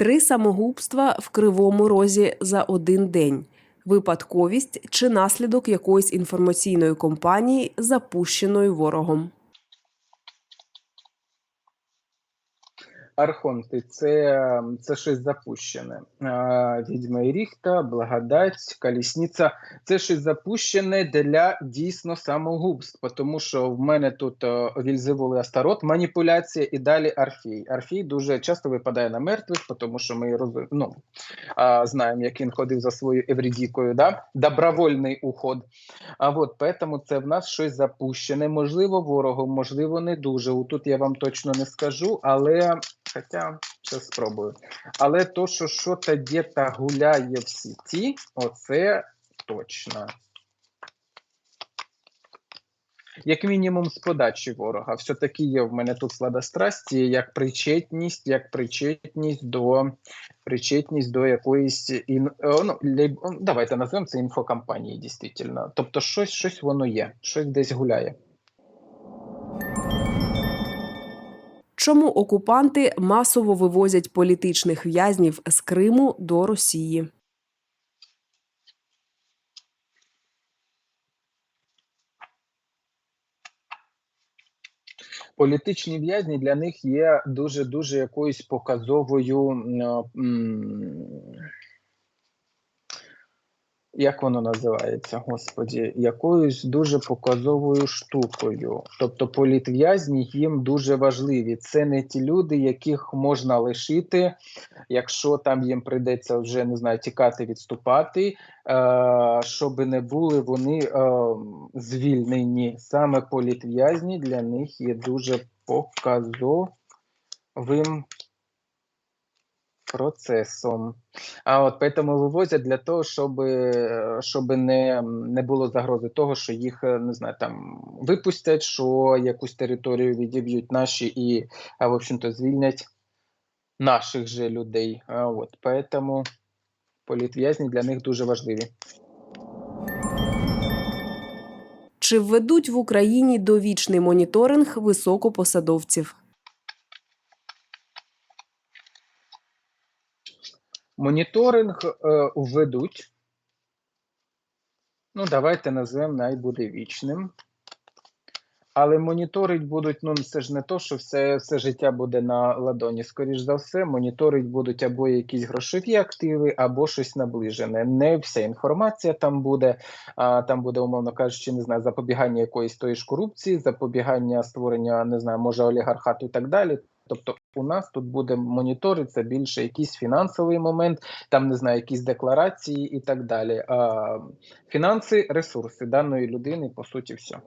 Три самогубства в кривому розі за один день. Випадковість чи наслідок якоїсь інформаційної кампанії, запущеної ворогом. Архонти це, це щось запущене. Відьма і Ріхта, Благодать, Колісниця це щось запущене для дійсно самогубств, тому що в мене тут е, Вільзевул і Астарот, маніпуляція і далі Орфій. Орфій дуже часто випадає на мертвих, тому що ми ну, знаємо, як він ходив за своєю Еврідікою, да? добровольний уход. А от поэтому це в нас щось запущене. Можливо, ворогом, можливо, не дуже. Тут я вам точно не скажу, але хоча ще спробую. Але то, що що-то десь гуляє в сіті, оце точно. Як мінімум з подачі ворога. Все-таки є в мене тут сладострасті, як причетність, як причетність до причетність до якоїсь ін... ну, давайте назвемо це інфокампанії, дійсно. Тобто щось, щось воно є, щось десь гуляє. Чому окупанти масово вивозять політичних в'язнів з Криму до Росії? Політичні в'язні для них є дуже дуже якоюсь показовою. Як воно називається, господі, якоюсь дуже показовою штукою. Тобто політв'язні їм дуже важливі. Це не ті люди, яких можна лишити, якщо там їм прийдеться вже не знаю, тікати, відступати, е, щоб не були вони е, звільнені. Саме політв'язні для них є дуже показовим процесом. А от поэтому вивозять для того, щоб, е, щоб не, не було загрози того, що їх е, не знаю, там випустять, що якусь територію відіб'ють наші і, в общем-то, звільнять наших же людей. А от поэтому політв'язні для них дуже важливі. Чи введуть в Україні довічний моніторинг високопосадовців? Моніторинг е, введуть. Ну, давайте назвемо найбуде вічним. Але моніторить будуть, ну це ж не то, що все, все життя буде на ладоні. Скоріш за все, моніторить будуть або якісь грошові активи, або щось наближене. Не вся інформація там буде. А там буде, умовно кажучи, не знаю, запобігання якоїсь тої ж корупції, запобігання створення, не знаю, може олігархату і так далі. Тобто у нас тут буде моніторитися більше якийсь фінансовий момент, там не знаю, якісь декларації і так далі. А, фінанси, ресурси даної людини, по суті, все.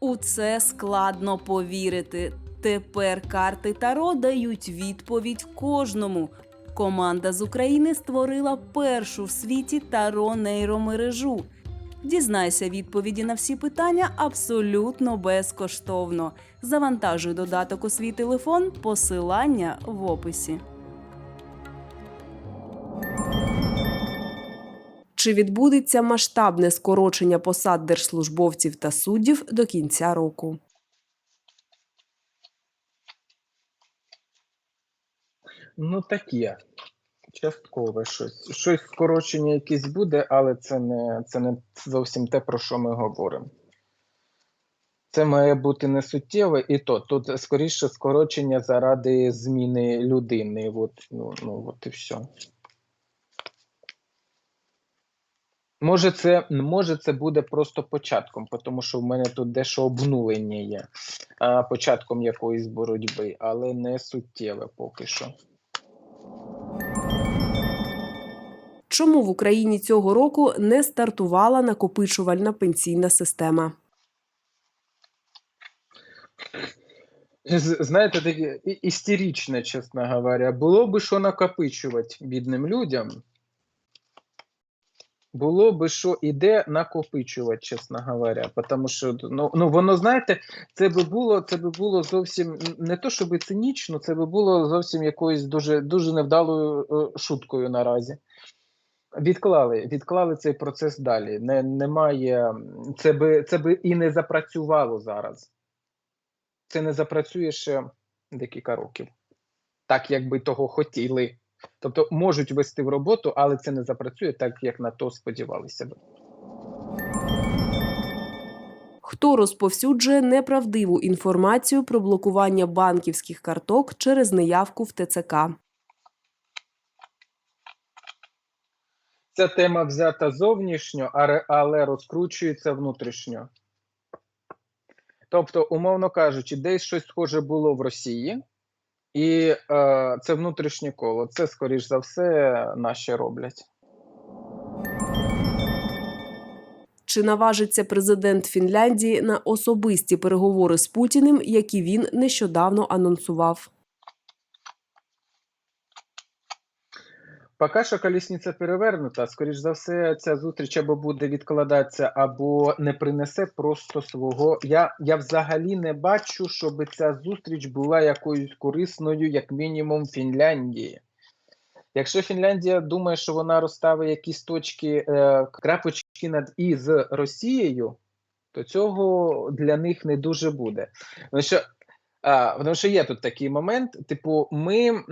У це складно повірити. Тепер карти Таро дають відповідь кожному. Команда з України створила першу в світі таро нейромережу. Дізнайся відповіді на всі питання абсолютно безкоштовно. Завантажуй додаток у свій телефон, посилання в описі. Чи відбудеться масштабне скорочення посад держслужбовців та суддів до кінця року? Ну, таке. Часткове щось. Щось скорочення якесь буде, але це не, це не зовсім те, про що ми говоримо. Це має бути не суттєве, і то тут скоріше скорочення заради зміни людини. От, ну, ну, от і все. Може, це, може, це буде просто початком, тому що в мене тут дещо обнулення є, а, початком якоїсь боротьби, але не суттєве поки що. Чому в Україні цього року не стартувала накопичувальна пенсійна система? Знаєте, таке і- істеричне, чесно говоря. Було би що накопичувати бідним людям. Було би що іде накопичувати, чесно говоря. Тому що ну, ну воно, знаєте, це би було, це би було зовсім не то, щоб цинічно, це би було зовсім якоюсь дуже, дуже невдалою е, шуткою наразі. Відклали, відклали цей процес далі. Не, немає, це би, це би і не запрацювало зараз. Це не запрацює ще декілька років. Так, як би того хотіли. Тобто можуть вести в роботу, але це не запрацює так, як на то сподівалися б. Хто розповсюджує неправдиву інформацію про блокування банківських карток через неявку в ТЦК? Ця тема взята зовнішньо, але розкручується внутрішньо. Тобто, умовно кажучи, десь щось схоже було в Росії, і е, це внутрішнє коло. Це, скоріш за все, наші роблять. Чи наважиться президент Фінляндії на особисті переговори з Путіним, які він нещодавно анонсував? Поки що колісниця перевернута. Скоріш за все, ця зустріч або буде відкладатися, або не принесе просто свого. Я, я взагалі не бачу, щоб ця зустріч була якоюсь корисною, як мінімум, Фінляндії. Якщо Фінляндія думає, що вона розставить якісь точки, е, крапочки над і з Росією, то цього для них не дуже буде. Тому що тому що є тут такий момент: типу, ми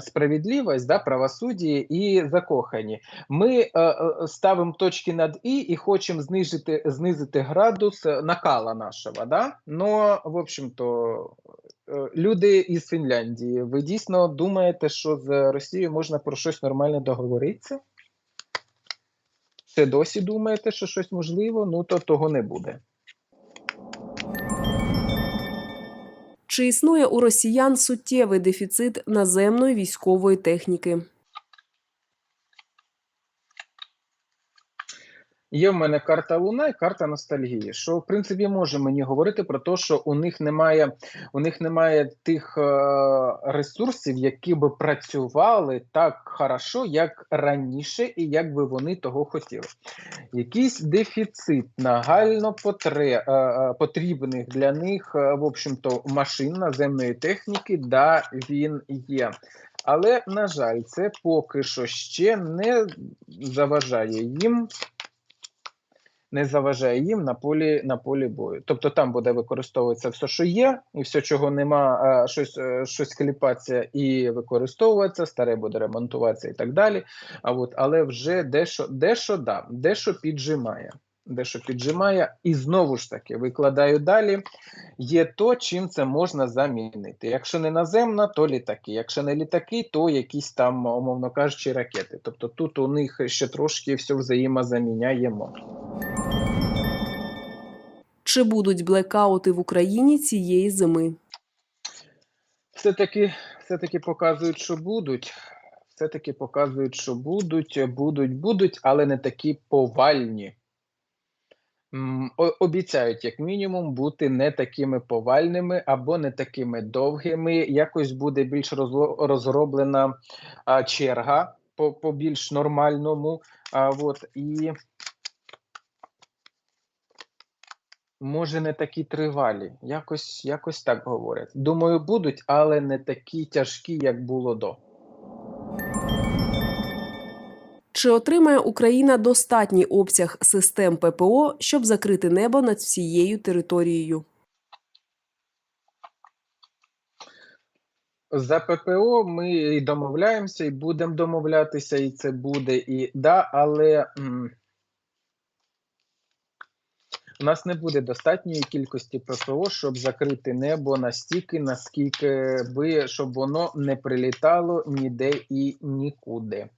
справедливість, да, правосуддя і закохані. Ми е, е, ставимо точки над і і хочемо знизити, знизити градус накала нашого. Да? Но, в общем-то, е, люди із Фінляндії, ви дійсно думаєте, що з Росією можна про щось нормальне договоритися? Ще досі думаєте, що щось можливо? Ну то того не буде. Чи існує у росіян суттєвий дефіцит наземної військової техніки? Є в мене карта Луна і карта ностальгії, що в принципі може мені говорити про те, що у них немає у них немає тих е, ресурсів, які би працювали так хорошо, як раніше, і як би вони того хотіли. Якийсь дефіцит нагально потре, е, е, потрібних для них, в общем-то, машин наземної техніки, да, він є. Але, на жаль, це поки що ще не заважає їм не заважає їм на полі на полі бою. Тобто там буде використовуватися все, що є, і все, чого нема, а, щось, е, щось кліпатися і використовуватися, старе буде ремонтуватися і так далі. А от, але вже дещо, дещо да, дещо піджимає. Дещо піджимає, і знову ж таки викладаю далі. Є то, чим це можна замінити. Якщо не наземна, то літаки. Якщо не літаки, то якісь там, умовно кажучи, ракети. Тобто тут у них ще трошки все взаємозаміняємо. Чи будуть блекаути в Україні цієї зими? Все-таки, все-таки показують, що будуть. Все-таки показують, що будуть, будуть, будуть, але не такі повальні. Обіцяють, як мінімум, бути не такими повальними або не такими довгими. Якось буде більш розроблена черга по більш нормальному. А, от, і може не такі тривалі. Якось, якось так говорять. Думаю, будуть, але не такі тяжкі, як було до. Чи отримає Україна достатній обсяг систем ППО, щоб закрити небо над всією територією? За ППО ми домовляємося, і будемо домовлятися, і це буде, і да, але м, у нас не буде достатньої кількості ППО, щоб закрити небо настільки, наскільки би, щоб воно не прилітало ніде і нікуди.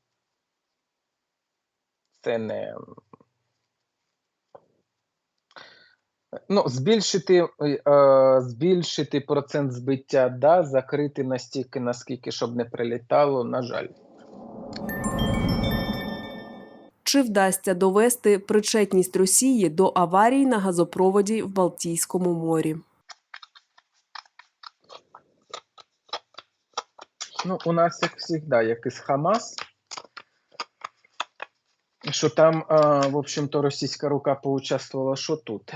Це не. Ну, збільшити, е, збільшити процент збиття, да, закрити настільки, наскільки, щоб не прилітало, на жаль. Чи вдасться довести причетність Росії до аварії на газопроводі в Балтійському морі? Ну, у нас, як завжди, як із Хамас, що там, в общем-то, російська рука поучаствувала, що тут.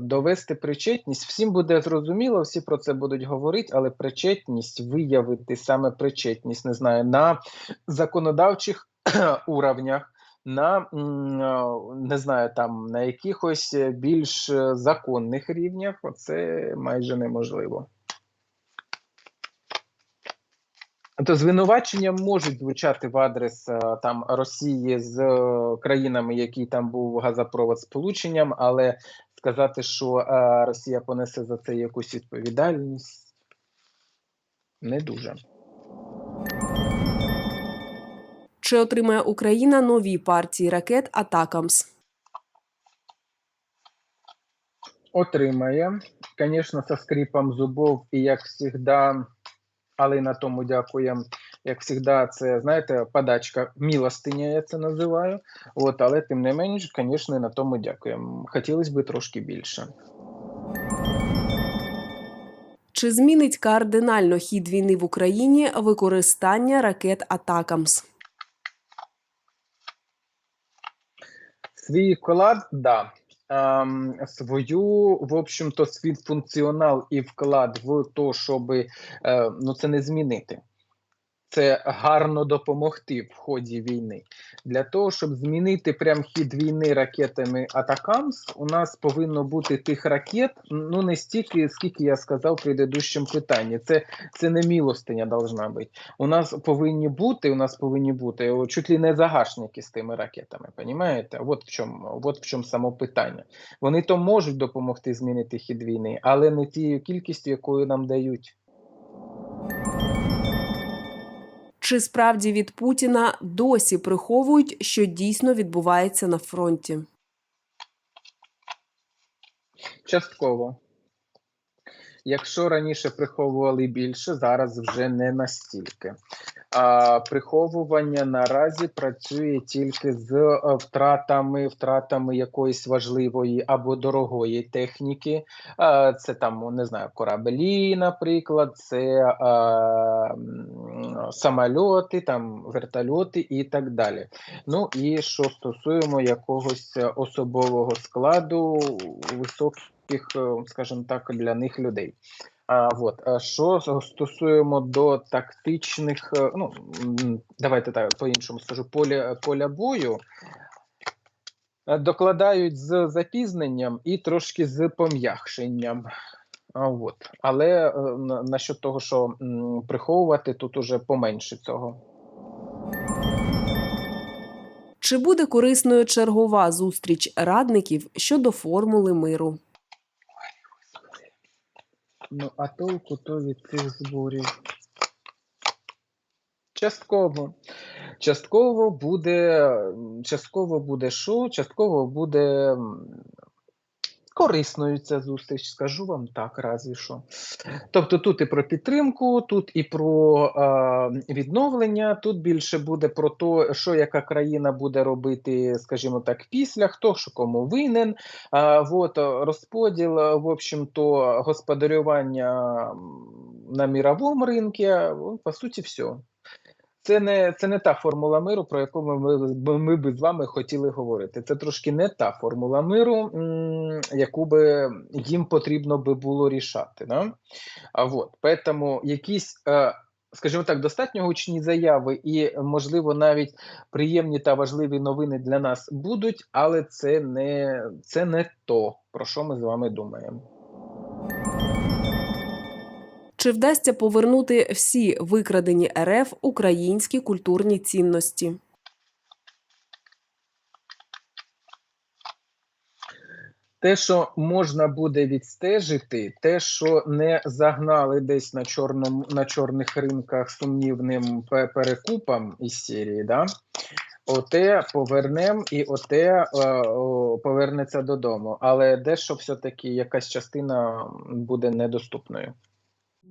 Довести причетність, всім буде зрозуміло, всі про це будуть говорити, але причетність, виявити саме причетність, не знаю, на законодавчих уровнях, на не знаю, там на якихось більш е, законних рівнях, оце майже неможливо. То звинувачення можуть звучати в адрес е, там Росії з е, країнами, які там був газопровод сполученням, але сказати, що е, Росія понесе за це якусь відповідальність, не дуже. Чи отримає Україна нові партії ракет Атакамс? Отримає, звісно, со скрипом зубов і як завжди, але й на тому дякуємо. Як завжди, це знаєте, подачка милостиня, я це називаю. От, але тим не менш, звісно, на тому дякуємо. Хотілося б трошки більше. Чи змінить кардинально хід війни в Україні використання ракет Атакамс? Свій вклад, да. Ем, свою, в общем-то, свій функціонал і вклад в те, щоб е, ну, це не змінити. Це гарно допомогти в ході війни. Для того, щоб змінити прям хід війни ракетами Атакамс, у нас повинно бути тих ракет, ну не стільки, скільки я сказав в предыдущому питанні. Це, це не милостиня должна бути. У нас повинні бути, у нас повинні бути чуть ли не загашники з тими ракетами. Понімаєте? От в чому, от в чому само питання. Вони то можуть допомогти змінити хід війни, але не тією кількістю, якою нам дають. Чи справді від Путіна досі приховують, що дійсно відбувається на фронті? Частково. Якщо раніше приховували більше, зараз вже не настільки. А приховування наразі працює тільки з е, втратами, втратами якоїсь важливої або дорогої техніки. Це там не знаю, кораблі, наприклад, це а, самольоти, там вертольоти і так далі. Ну і що стосуємо якогось особового складу високих, е, скажімо так, для них людей. А, вот. а що стосуємо до тактичних, е, ну давайте так по-іншому скажу, поля, поля бою. е, Докладають з запізненням і трошки з пом'якшенням. А, от. Але е, на- насчет того, що приховувати, тут уже поменше цього. Чи буде корисною чергова зустріч радників щодо формули миру? Ну, а толку то від цих зборів. Частково. Частково буде, частково буде що? Частково буде корисною ця зустріч, скажу вам так, разві що. Тобто тут і про підтримку, тут і про е, відновлення, тут більше буде про те, що яка країна буде робити, скажімо так, після, хто що кому винен. А, вот, е, розподіл, е, в общем-то, господарювання на міровому ринку, по суті, все. Це не, це не та формула миру, про яку ми, ми, ми би з вами хотіли говорити. Це трошки не та формула миру, яку би їм потрібно би було рішати. Да? А вот, поэтому якісь, е, скажімо так, достатньо гучні заяви і, можливо, навіть приємні та важливі новини для нас будуть, але це не, це не то, про що ми з вами думаємо. Чи вдасться повернути всі викрадені РФ українські культурні цінності? Те, що можна буде відстежити, те, що не загнали десь на чорному на чорних ринках сумнівним пе- перекупам із серії, да? оте повернем і оте е, о, повернеться додому. Але дещо все-таки якась частина буде недоступною.